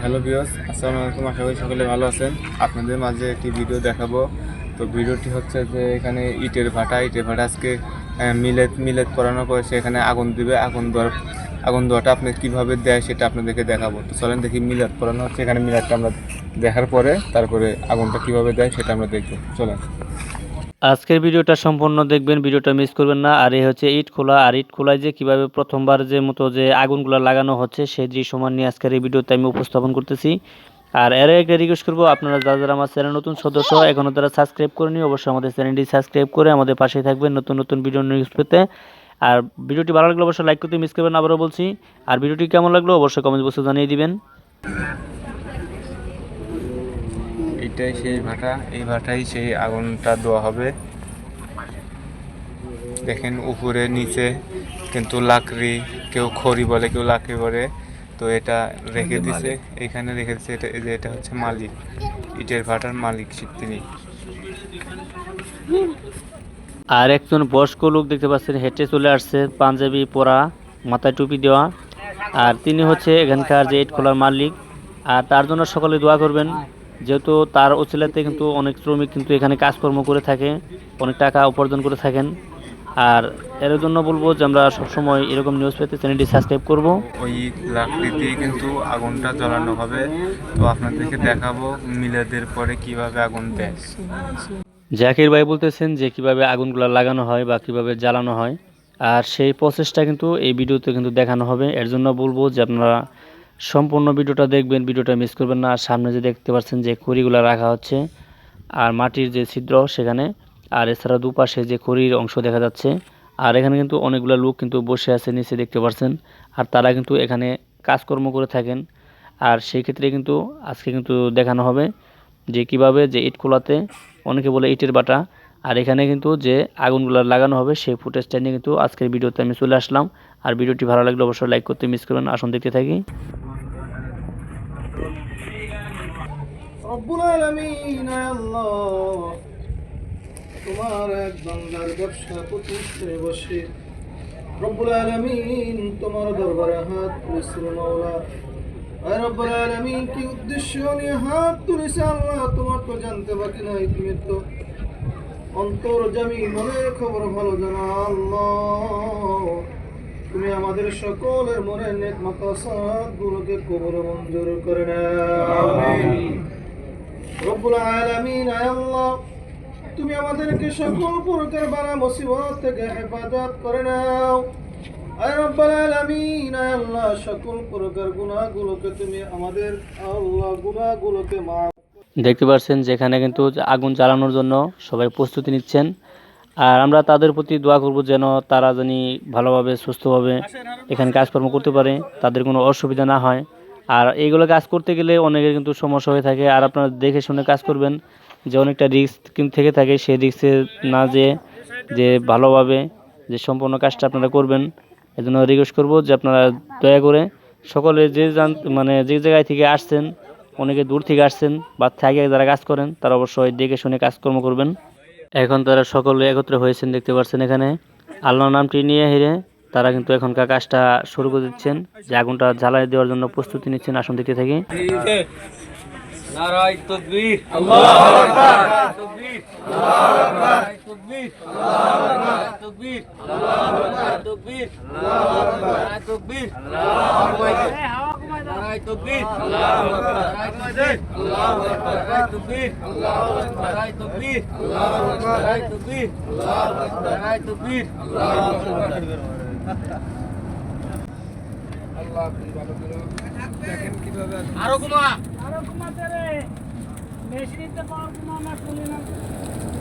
Hello বিয়স আসসালামু আলাইকুম। আশা করি সকলে ভালো আছেন। আপনাদের মাঝে একটি ভিডিও দেখাবো। তো ভিডিওটি হচ্ছে যে এখানে ইটের ভাটা। ইটের ভাটা আজকে আহ, মিলেট মিলেট করানোর পরে সেখানে আগুন দিবে আগুন দেওয়ার আগুন দেওয়াটা আপনি কীভাবে দেয় সেটা আপনাদেরকে দেখাবো। তো চলেন দেখি মিলাদ করানো হচ্ছে। এখানে মিলাদটা আমরা দেখার পরে তারপরে আগুনটা কীভাবে দেয় সেটা আমরা দেখব। চলেন। আজকের ভিডিওটা সম্পূর্ণ দেখবেন, ভিডিওটা মিস করবেন না। আর এই হচ্ছে ইট খোলা। আর ইট খোলায় যে কীভাবে প্রথমবার যে মতো যে আগুনগুলো লাগানো হচ্ছে সেই দৃশ্যমান নিয়ে আজকের এই ভিডিওতে আমি উপস্থাপন করতেছি। আর এর একটা রিকোয়েস্ট করব, আপনারা যারা আমার চ্যানেল নতুন সদস্য এখনও তারা সাবস্ক্রাইব করে নিন অবশ্যই আমাদের চ্যানেলটি সাবস্ক্রাইব করে আমাদের পাশে থাকবেন। নতুন নতুন ভিডিও নিউজ পেতে। আর ভিডিওটি ভালো লাগলে অবশ্যই লাইক করতে মিস করবেন না, আবারও বলছি। আর ভিডিওটি কেমন লাগল অবশ্যই কমেন্ট বক্সে জানিয়ে দিবেন। এটাই সেই ভাটা এই ভাটাই সেই আগুনটা দেওয়া হবে। দেখেন উপরে নিচে কিন্তু লাকড়ি কেউ খড়ি বলে কেউ লাকড়ি বলে। তো এটা রেখে দিছে এখানে রেখে দিছে এটা এই যে এটা হচ্ছে মালিক। ইটের ভাটার মালিক তিনি আর একজন বয়স্ক লোক দেখতে পাচ্ছেন হেঁটে চলে আসছে পাঞ্জাবি পরা মাথায় টুপি দেওয়া। আর তিনি হচ্ছে এখানকার যে ইট খোলার মালিক। আর তার জন্য সকলে দোয়া করবেন যেহেতু তার ওসিলাতে কিন্তু অনেক শ্রমিক কিন্তু এখানে কাজকর্ম করে থাকে অনেক টাকা উপার্জন করে থাকেন। আর এর জন্য বলব যে আমরা সবসময় এরকম নিউজ পেতে চ্যানেলটি সাবস্ক্রাইব করব। ওই লাকড়ি দিয়ে কিন্তু আগুনটা জ্বালানো হবে। তো আপনাদেরকে দেখাবো মিলাদের পরে কীভাবে আগুন দেয়। জাকির ভাই বলতেছেন যে কীভাবে আগুনগুলো লাগানো হয় বা কীভাবে জ্বালানো হয়। আর সেই প্রসেসটা কিন্তু এই ভিডিওতে কিন্তু দেখানো হবে। এর জন্য বলব যে আপনারা সম্পূর্ণ ভিডিওটা দেখবেন, ভিডিওটা মিস করবেন না। আর সামনে যে দেখতে পাচ্ছেন যে খড়িগুলো রাখা হচ্ছে আর মাটির যে ছিদ্র সেখানে আর এছাড়া দুপাশে যে খড়ির অংশ দেখা যাচ্ছে। আর এখানে কিন্তু অনেকগুলো লোক কিন্তু বসে আছে, নিচে দেখতে পাচ্ছেন। আর তারা কিন্তু এখানে কাজকর্ম করে থাকেন। আর সেই ক্ষেত্রে কিন্তু আজকে কিন্তু দেখানো হবে। যে কীভাবে যে ইট খোলাতে অনেকে বলে ইটের বাটা। আর এখানে কিন্তু যে আগুনগুলো লাগানো হবে, সেই ফুটেজটা নিয়ে কিন্তু আজকের ভিডিওতে আমি চলে আসলাম। আর ভিডিওটি ভালো লাগলে অবশ্যই লাইক করতে মিস করবেন আসুন দেখতে থাকি। তোমার এক বাংলার ব্যবসা বসে। রব্বুল আলামিন তোমার দরবারে হাত মাওলা। রব্বুল আলামিন কি উদ্দেশ্য নিয়ে হাত তুলেছে আল্লাহ? তোমার তো জানতে বাকি নাই তুমি তো অন্তর জামি মনের খবর ভালো জানা আল্লাহ। তুমি আমাদের সকলের মনের নেক মাকাসাদ গুলোকে কবর মঞ্জুর করে নাও। রব্বুল আলামিন আল্লাহ তুমি আমাদেরকে সকল প্রকার বালা মুসিবত থেকে হেফাজত করে নাও। দেখতে পাচ্ছেন যেখানে কিন্তু আগুন জ্বালানোর জন্য সবাই প্রস্তুতি নিচ্ছেন। আর আমরা তাদের প্রতি দোয়া করব যেন তারা জানি ভালোভাবে, সুস্থভাবে এখানে কাজকর্ম করতে পারে, তাদের কোনো অসুবিধা না হয়। আর এইগুলো কাজ করতে গেলে অনেকের কিন্তু সমস্যা হয়ে থাকে, আর আপনারা দেখে শুনে কাজ করবেন যে অনেকটা রিস্ক কিন্তু থেকে থাকে, সেই রিস্কে না যে যে ভালোভাবে যে সম্পূর্ণ কাজটা আপনারা করবেন। এজন্য রিকোয়েস্ট করব যে আপনারা দয়া করে সকলে যে জান মানে যে জায়গায় থেকে আসছেন, অনেকে দূর থেকে আসছেন বা থাকে যারা কাজ করেন, তারা অবশ্যই দেখে শুনে কাজকর্ম করবেন। এখন তারা সকলে একত্রে হয়েছেন, দেখতে পাচ্ছেন এখানে। আল্লাহর নামটি নিয়ে হেরে তারা কিন্তু এখনকার কাজটা শুরু করে দিচ্ছেন। যে আগুনটা জ্বালাই দেওয়ার জন্য প্রস্তুতি নিচ্ছেন আসন দেখতে থাকি। নারায় তকবীর আল্লাহু আকবার। তকবীর আল্লাহু আকবার। তকবীর আল্লাহু আকবার তকবীর আল্লাহু আকবার তকবীর আল্লাহু আকবার তকবীর আল্লাহু আকবার নারায় তকবীর আল্লাহু আকবার আল্লাহু আকবার নারায় তকবীর আল্লাহু আকবার নারায় তকবীর আল্লাহু আকবার নারায় তকবীর আল্লাহু আকবার নারায় তকবীর আল্লাহু আকবার আরও কমা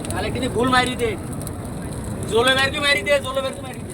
তাহলে কিন্তু ভুল মারি দে। জোলে বেরকে মারি দে জোলে বেরকে মারি দে।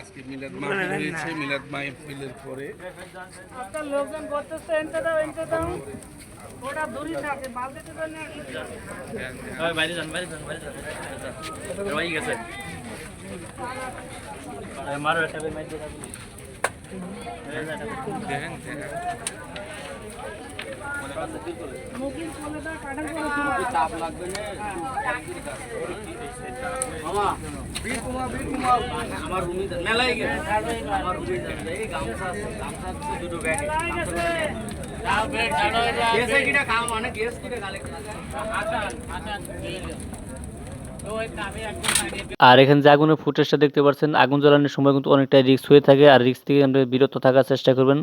আজকে মিলাদ মাহফিল হয়েছে মিলাদ মাহফিলের পরে লোকজন করতেছে এনতে দাও এনতে দাও ওটা দূরই থাকে বালতিতে তো নিয়ে বাইরে যান বাইরে যান বাইরে যান রয়ে গেছে মারো একটা মাইর আমার রুমে যান গেছে আমার রুমে গামছা গামছা দুটো ব্যাগ গেছে কিটা কাম অনেক গেছে কিটা গালে আচ্ছা আচ্ছা। আর এখানে যে আগুনের ফুটেজটা দেখতে পাচ্ছেন, আগুন জ্বালানোর সময় কিন্তু অনেকটাই রিস্ক হয়ে থাকে আর রিস্ক থেকে আপনারা বিরত থাকার চেষ্টা করবেন।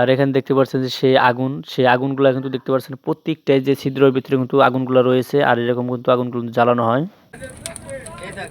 আর এখানে দেখতে পাচ্ছেন যে সেই আগুন, সেই আগুনগুলো কিন্তু দেখতে পাচ্ছেন প্রত্যেকটাই যে ছিদ্রের ভিতরে কিন্তু আগুনগুলো রয়েছে, আর এরকম কিন্তু আগুনগুলো জ্বালানো হয় এই থাক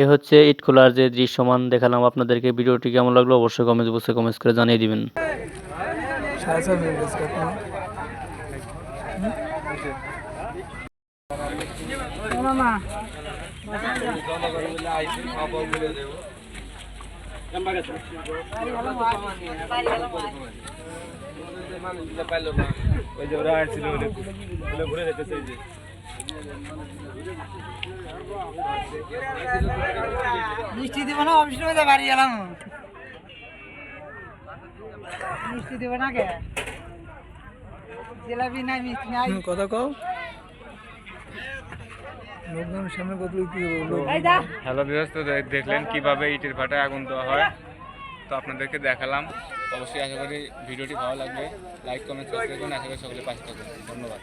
এ হচ্ছে ইট খোলার যে দৃশ্যমান দেখালাম আপনাদেরকে। ভিডিওটি কেমন লাগল অবশ্যই কমেন্ট বক্সে কমেন্টস করে জানিয়ে দিবেন। মামা মিষ্টি দিব না অফিসের মধ্যে বাড়ি গেলাম। মিষ্টি দিব না কে? জিলাপি নাই মিষ্টি নাই। কথা কও। হ্যালো বিহাস তো দেখলেন কীভাবে ইটের ভাটায় আগুন দেওয়া হয়। তো আপনাদেরকে দেখালাম। অবশ্যই আশা করি ভিডিওটি ভালো লাগবে। লাইক কমেন্ট সাবস্ক্রাইব করুন। আশা করি সকলে পাশে থাকুন ধন্যবাদ।